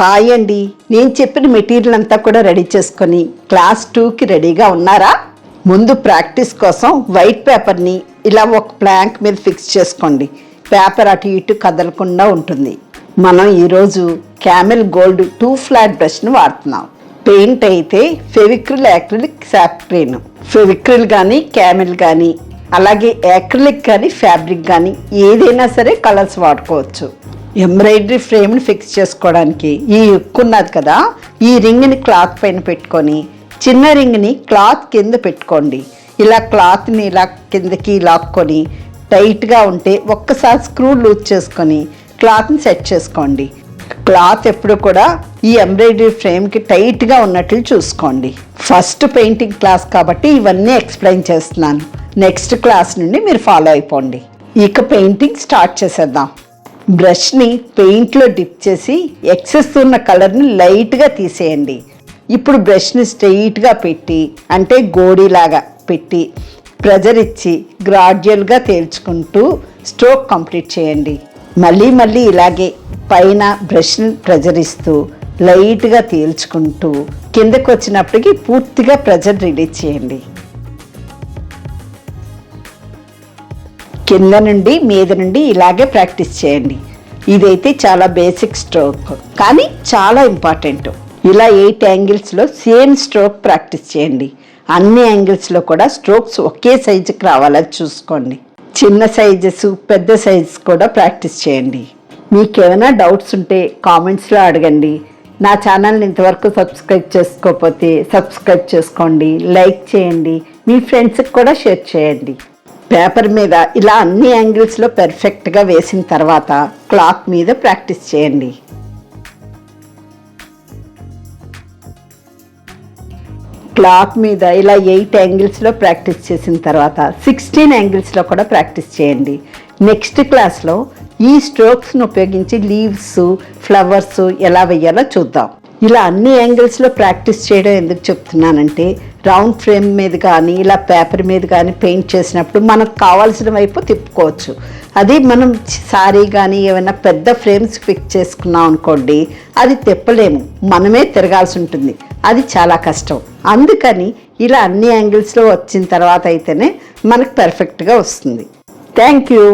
Hi అండి. నేను చెప్పిన మెటీరియల్ అంతా కూడా రెడీ చేసుకొని క్లాస్ టూకి రెడీగా ఉన్నారా? ముందు ప్రాక్టీస్ కోసం వైట్ పేపర్ని ఇలా ఒక ప్లాంక్ మీద ఫిక్స్ చేసుకోండి. పేపర్ అటు ఇటు కదలకుండా ఉంటుంది. మనం ఈరోజు క్యామెల్ గోల్డ్ టూ ఫ్లాట్ బ్రష్ని వాడుతున్నాం. పెయింట్ అయితే ఫెవిక్రిల్ యాక్రిలిక్ సాప్రీన్ ఫెవిక్రిల్ కానీ క్యామెల్ కానీ అలాగే యాక్రిలిక్ కానీ ఫ్యాబ్రిక్ కానీ ఏదైనా సరే కలర్స్ వాడుకోవచ్చు. ఎంబ్రాయిడరీ ఫ్రేమ్ని ఫిక్స్ చేసుకోవడానికి. ఈ ఉక్కు ఉన్నది కదా ఈ రింగ్ని క్లాత్ పైన పెట్టుకొని చిన్న రింగ్ని క్లాత్ కింద పెట్టుకోండి. ఇలా క్లాత్ని ఇలా కిందకి లాక్కొని టైట్గా ఉంటే ఒక్కసారి స్క్రూ లూజ్ చేసుకొని క్లాత్ని సెట్ చేసుకోండి. క్లాత్ ఎప్పుడు కూడా ఈ ఎంబ్రాయిడరీ ఫ్రేమ్కి టైట్గా ఉన్నట్లు చూసుకోండి. ఫస్ట్ పెయింటింగ్ క్లాస్ కాబట్టి ఇవన్నీ ఎక్స్ప్లెయిన్ చేస్తున్నాను. నెక్స్ట్ క్లాస్ నుండి మీరు ఫాలో అయిపోండి. ఇక పెయింటింగ్ స్టార్ట్ చేసేద్దాం. బ్రష్ని పెయింట్లో డిప్ చేసి ఎక్సెస్ ఉన్న కలర్ని లైట్గా తీసేయండి. ఇప్పుడు బ్రష్ని స్ట్రెయిట్గా పెట్టి అంటే గోడీలాగా పెట్టి ప్రెజర్ ఇచ్చి గ్రాడ్యువల్గా తేల్చుకుంటూ స్ట్రోక్ కంప్లీట్ చేయండి. మళ్ళీ మళ్ళీ ఇలాగే పైన బ్రష్ని ప్రెజర్ ఇస్తూ లైట్గా తేల్చుకుంటూ కిందకు వచ్చినప్పటికీ పూర్తిగా ప్రెజర్ రిలీజ్ చేయండి. కింద నుండి మీద నుండి ఇలాగే ప్రాక్టీస్ చేయండి. ఇదైతే చాలా బేసిక్ స్ట్రోక్ కానీ చాలా ఇంపార్టెంట్ ఇలా ఎయిట్ యాంగిల్స్లో సేమ్ స్ట్రోక్ ప్రాక్టీస్ చేయండి. అన్ని యాంగిల్స్లో కూడా స్ట్రోక్స్ ఒకే సైజుకి రావాలని చూసుకోండి. చిన్న సైజెస్ పెద్ద సైజెస్ కూడా ప్రాక్టీస్ చేయండి. మీకు ఏమైనా డౌట్స్ ఉంటే కామెంట్స్లో అడగండి. నా ఛానల్ని ఇంతవరకు సబ్స్క్రైబ్ చేసుకోకపోతే సబ్స్క్రైబ్ చేసుకోండి లైక్ చేయండి. మీ ఫ్రెండ్స్కి కూడా షేర్ చేయండి. పేపర్ మీద ఇలా అన్ని యాంగిల్స్లో పెర్ఫెక్ట్గా వేసిన తర్వాత క్లాత్ మీద ప్రాక్టీస్ చేయండి. క్లాత్ మీద ఇలా ఎయిట్ యాంగిల్స్లో ప్రాక్టీస్ చేసిన తర్వాత సిక్స్టీన్ యాంగిల్స్లో కూడా ప్రాక్టీస్ చేయండి. నెక్స్ట్ క్లాస్లో ఈ స్ట్రోక్స్ను ఉపయోగించి లీవ్స్ ఫ్లవర్స్ ఎలా వేయాలో చూద్దాం. ఇలా అన్ని యాంగిల్స్లో ప్రాక్టీస్ చేయడం ఎందుకు చెప్తున్నానంటే రౌండ్ ఫ్రేమ్ మీద కానీ ఇలా పేపర్ మీద కానీ పెయింట్ చేసినప్పుడు మనకు కావాల్సిన వైపు తిప్పుకోవచ్చు. అది మనం సారీ కానీ ఏమైనా పెద్ద ఫ్రేమ్స్ ఫిక్స్ చేసుకున్నాం అనుకోండి అది తిప్పలేము. మనమే తిరగాల్సి ఉంటుంది. అది చాలా కష్టం. అందుకని ఇలా అన్ని యాంగిల్స్లో వచ్చిన తర్వాత అయితేనే మనకు పర్ఫెక్ట్గా వస్తుంది. Thank you